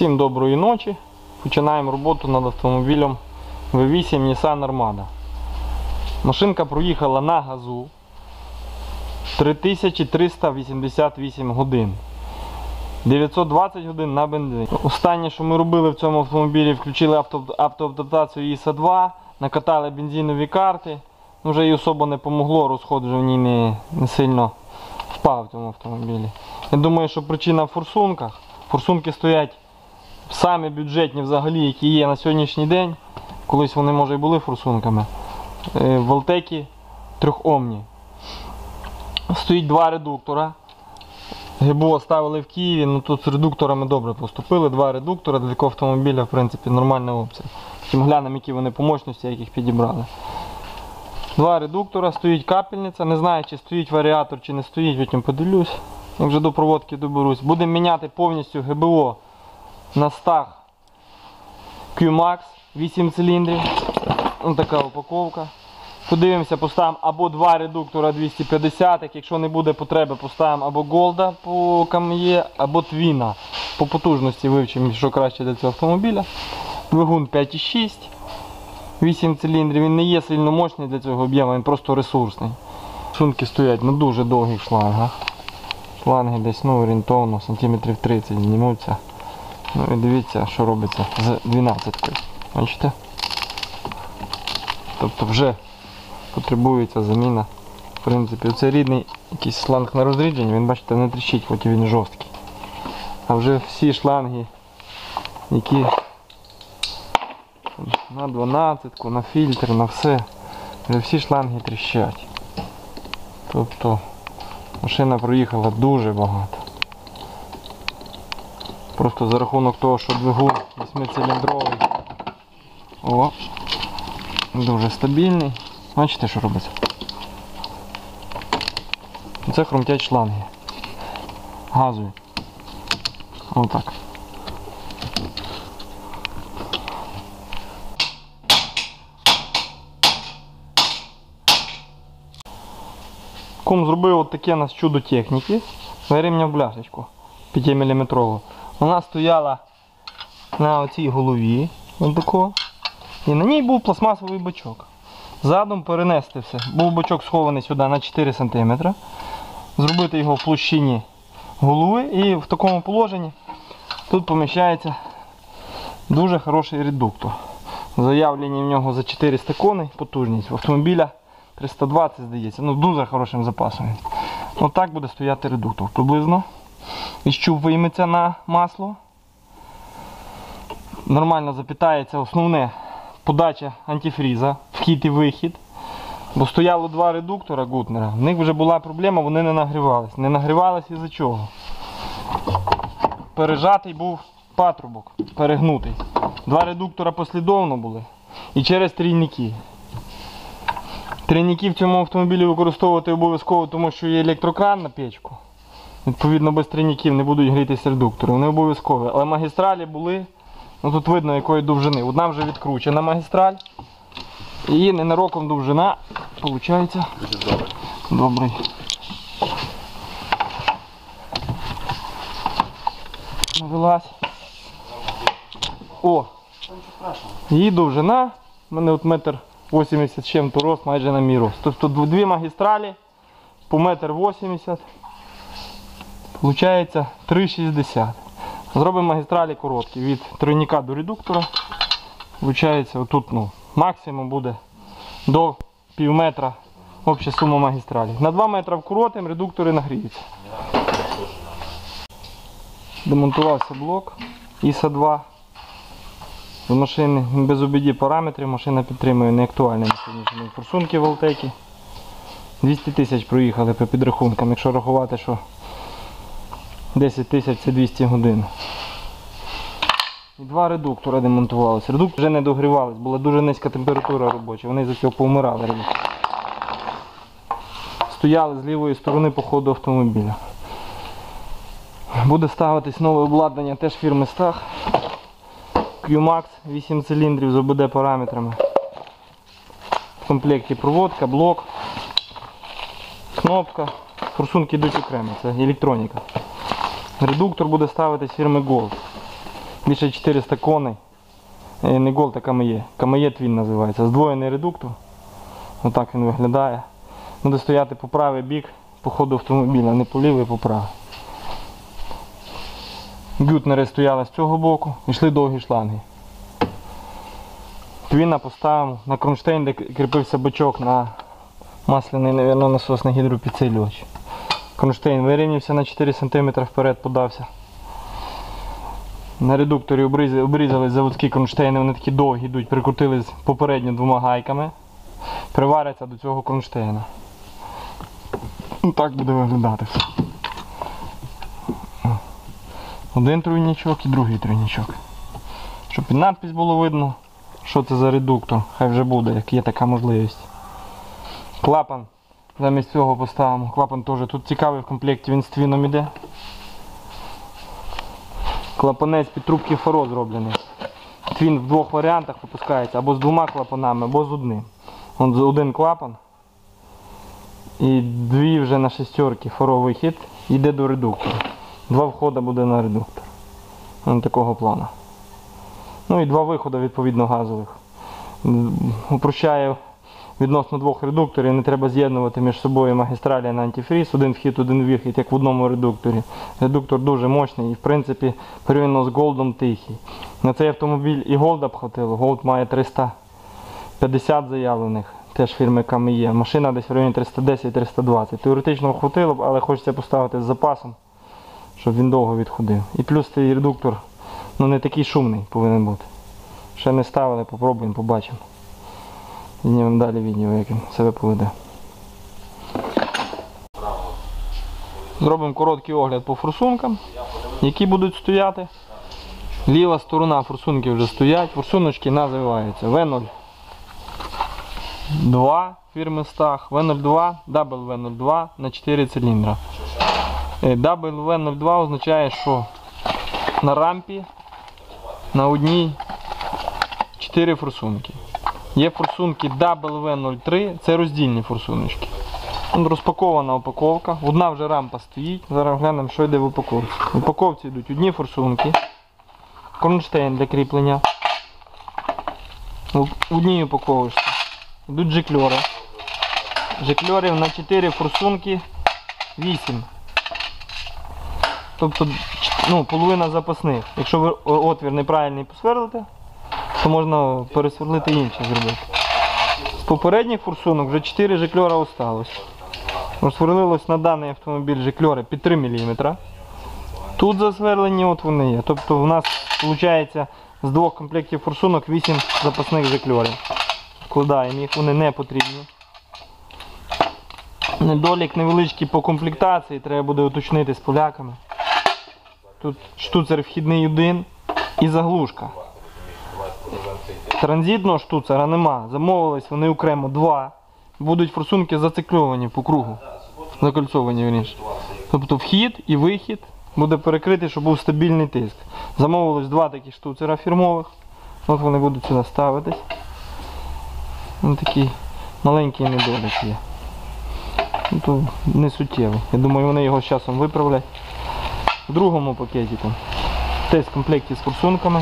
Всім доброї ночі. Починаємо роботу над автомобілем V8 Nissan Armada. Машинка проїхала на газу 3388 годин. 920 годин на бензині. Останнє, що ми робили в цьому автомобілі, включили авто, автоадаптацію ISA 2, накатали бензинові карти. Вже і особо не помогло, розход вже в ній не, не сильно впав в цьому автомобілі. Я думаю, що причина в форсунках. Форсунки стоять самі бюджетні взагалі, які є на сьогоднішній день. Колись вони може і були форсунками. Е, В Алтекі трьохомні. Стоїть два редуктора. ГБО ставили в Києві, ну тут з редукторами добре поступили. Два редуктора для такого автомобіля, в принципі, нормальна опція. Потім глянемо, які вони по мощності, як їх підібрали. Два редуктора, стоїть капельниця. Не знаю, чи стоїть варіатор, чи не стоїть, потім подивлюсь. Як вже до проводки доберусь. Будемо міняти повністю ГБО на стах QMAX 8 циліндрів. Ось така упаковка. Подивимося, поставимо або два редуктора 250, якщо не буде потреби, поставимо або Голда по кам'є, або Твіна. По потужності вивчимо, що краще для цього автомобіля. Двигун 5,6, 8 циліндрів. Він не є сильно мощний для цього об'єму, він просто ресурсний. Шунки стоять на дуже довгих шлангах. Шланги десь ну, орієнтовно сантиметрів 30 знімуться. Ну і дивіться, що робиться з 12. -кою. Бачите? Тобто вже потребується заміна. В принципі, це рідний якийсь шланг на розрідження, він бачите не тріщить, хоч він жорсткий. А вже всі шланги, які на 12, на фільтр, на все, вже всі шланги тріщать. Тобто машина проїхала дуже багато. Просто за рахунок того, що двигун 8-циліндровий. О, дуже стабільний. Бачите, що робиться? Це хрумтять шланги. Газові. Отак. Кум зробив от таке у нас чудо техніки. Вирівняв бляшечку 5-мм. Вона стояла на оцій голові. Отако. І на ній був пластмасовий бачок. Задом перенести все. Був бачок схований сюди на 4 см. Зробити його в площині голови і в такому положенні тут поміщається дуже хороший редуктор. Заявлені в нього за 400 коней потужність. Автомобіля 320 здається. Ну дуже хорошим запасом. Отак буде стояти редуктор приблизно. Відщупуємося на масло. Нормально запитається основне подача антифріза, вхід і вихід. Бо стояло два редуктора Гутнера. В них вже була проблема, вони не нагрівались. Не нагрівались із-за чого. Пережатий був патрубок, перегнутий. Два редуктора послідовно були. І через трійники. Трійники в цьому автомобілі використовувати обов'язково, тому що є електрокран на печку. Відповідно, без трійників не будуть грітися редуктори. Вони обов'язкові. Але магістралі були, ну тут видно якої довжини. Одна вже відкручена магістраль. І ненароком довжина, виходить, добрий. Навелась. О! Її довжина. У мене от метр 80 чим-то рост майже на мій рост. Тобто дв- дві магістралі по метр 80. Получається 3,60. Зробимо магістралі короткі від тройника до редуктора. Получається отут ну, максимум буде до пів метра обща сума магістралі. На 2 метри вкоротим, редуктори нагріються. Демонтувався блок ISA 2 з машини без обіді параметрів, машина підтримує неактуальні на форсунки в Алтекі. 200 тисяч проїхали по підрахункам, якщо рахувати, що 10 тисяч це 200 годин. І два редуктора демонтувалися. Редуктори вже не догрівались, була дуже низька температура робоча, вони за цього повмирали. Стояли з лівої сторони по ходу автомобіля. Буде ставитись нове обладнання теж фірми Стах. QMAX 8 циліндрів з ОБД параметрами. В комплекті проводка, блок, кнопка. Форсунки йдуть окремо, це електроніка. Редуктор буде ставитись фірми Gold. більше 400 коней. Е, Не Голд, а Камеє. Камеє Твін називається. Здвоєний редуктор. Отак він виглядає. Буде стояти по правий бік по ходу автомобіля, не по лівий, по правий. Гютнери стояли з цього боку, йшли довгі шланги. Твіна поставимо на кронштейн, де кріпився бачок на масляний, напевно, насосний гідропідсилювач. Кронштейн вирівнявся на 4 см вперед подався. На редукторі обрізали, обрізали заводські кронштейни, вони такі довгі йдуть, прикрутили з- попередньо двома гайками, приваряться до цього кронштейна. Ну, Так буде виглядати. Один тройничок і другий тройничок. Щоб під надпись було видно, що це за редуктор. Хай вже буде, як є така можливість. Клапан замість цього поставимо. Клапан теж тут цікавий в комплекті, він з твіном іде. Клапанець під трубки фаро зроблений. Твін в двох варіантах випускається, або з двома клапанами, або з одним. От один клапан. І дві вже на шестерки фаро вихід йде до редуктора. Два входи буде на редуктор. Ось такого плану. Ну і два виходи відповідно газових. Упрощає відносно двох редукторів, не треба з'єднувати між собою магістралі на антифріз, один вхід, один вихід, як в одному редукторі. Редуктор дуже мощний і в принципі порівняно з Голдом тихий. На цей автомобіль і Голда б хватило. Голд має 350 заявлених, теж фірми Каміє. Машина десь в районі 310-320. Теоретично хватило б, але хочеться поставити з запасом, щоб він довго відходив. І плюс цей редуктор ну, не такий шумний повинен бути. Ще не ставили, попробуємо, побачимо. Знімемо далі відео, як він себе поведе. Зробимо короткий огляд по форсункам, які будуть стояти. Ліва сторона форсунки вже стоять. Форсуночки називаються V0 2 фірми Стах, V02, W02 на 4 циліндра. Е, W02 означає, що на рампі на одній 4 форсунки. Є форсунки W03, це роздільні форсуночки. Розпакована упаковка. Одна вже рампа стоїть. Зараз глянемо, що йде в упаковці. В упаковці йдуть одні форсунки, кронштейн для кріплення. В одній упаковочці йдуть жикльори. Жикльорів на 4 форсунки 8. Тобто ну, половина запасних. Якщо ви отвір неправильний посверлите, то можна пересверлити інший зробити. З попередніх форсунок вже 4 жикльора осталось. Розсверлилось на даний автомобіль жикльори під 3 мм. Тут засверлені, от вони є. Тобто в нас виходить з двох комплектів форсунок 8 запасних жикльорів. Вкладаємо їх, вони не потрібні. Недолік невеличкий по комплектації, треба буде уточнити з поляками. Тут штуцер вхідний один і заглушка. Транзитного штуцера нема. Замовились вони окремо два. Будуть форсунки зацикльовані по кругу. Закольцовані вірніше. Тобто вхід і вихід буде перекритий, щоб був стабільний тиск. Замовилось два такі штуцера фірмових. От вони будуть сюди ставитись. Ось такий маленький недолік є. Ну, то не суттєво. Я думаю, вони його з часом виправлять. В другому пакеті там теж в комплекті з форсунками.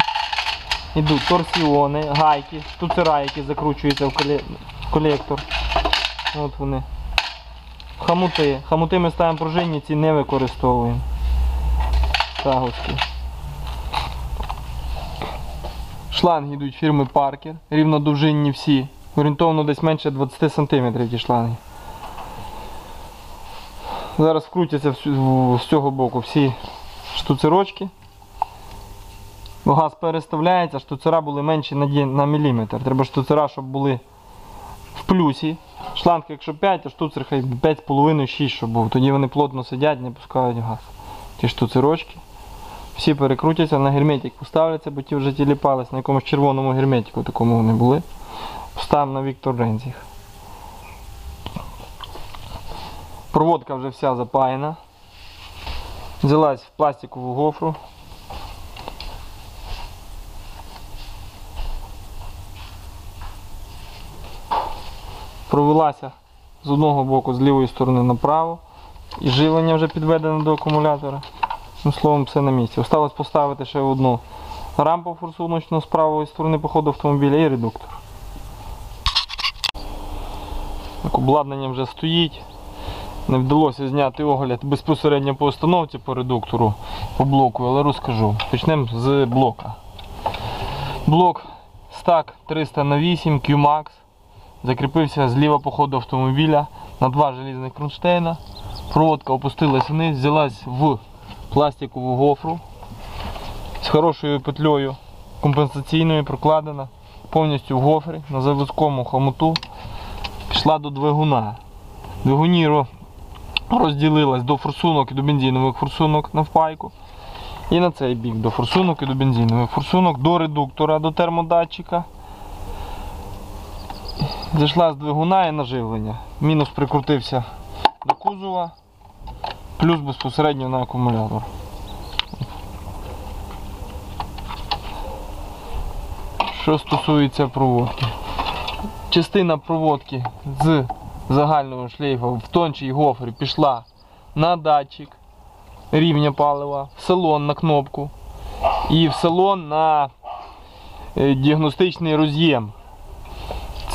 Ідуть торсіони, гайки, штуцера, які закручуються в, колектор. От вони. Хамути. Хамути ми ставимо пружинні, ці не використовуємо. Тагоски. Шланги йдуть фірми Parker, рівнодовжинні всі. Орієнтовно десь менше 20 см ті шланги. Зараз вкрутяться з цього боку всі штуцерочки. Бо газ переставляється, штуцера були менші на, міліметр. Треба штуцера, щоб були в плюсі. Шланг, якщо 5, то штуцер хай 5,5-6, щоб був. Тоді вони плотно сидять, не пускають газ. Ті штуцерочки. Всі перекрутяться, на герметик поставляться, бо ті вже тіліпались, на якомусь червоному герметику такому вони були. Встав на Віктор Рензіх. Проводка вже вся запаяна. Взялась в пластикову гофру. Провелася з одного боку, з лівої сторони направо. І живлення вже підведено до акумулятора. Ну, словом, все на місці. Осталось поставити ще одну рампа форсуночна з правої сторони по ходу автомобіля і редуктор. Так, обладнання вже стоїть. Не вдалося зняти огляд безпосередньо по установці по редуктору, по блоку, але розкажу. Почнемо з блока. Блок стак 300 на 8 QMAX закріпився зліва по ходу автомобіля на два желізних кронштейна. Проводка опустилась вниз, взялась в пластикову гофру з хорошою петлею компенсаційною прокладена повністю в гофрі на заводському хомуту. Пішла до двигуна. Двигуні розділилась до форсунок і до бензинових форсунок на впайку. І на цей бік до форсунок і до бензинових форсунок, до редуктора, до термодатчика. Зайшла з двигуна і наживлення. Мінус прикрутився до кузова, плюс безпосередньо на акумулятор. Що стосується проводки. Частина проводки з загального шлейфа в тончий гофрі пішла на датчик рівня палива, в салон на кнопку і в салон на е, діагностичний роз'єм.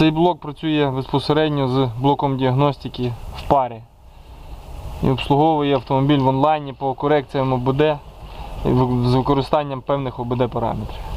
Цей блок працює безпосередньо з блоком діагностики в парі. І обслуговує автомобіль в онлайні по корекціям ОБД з використанням певних ОБД параметрів.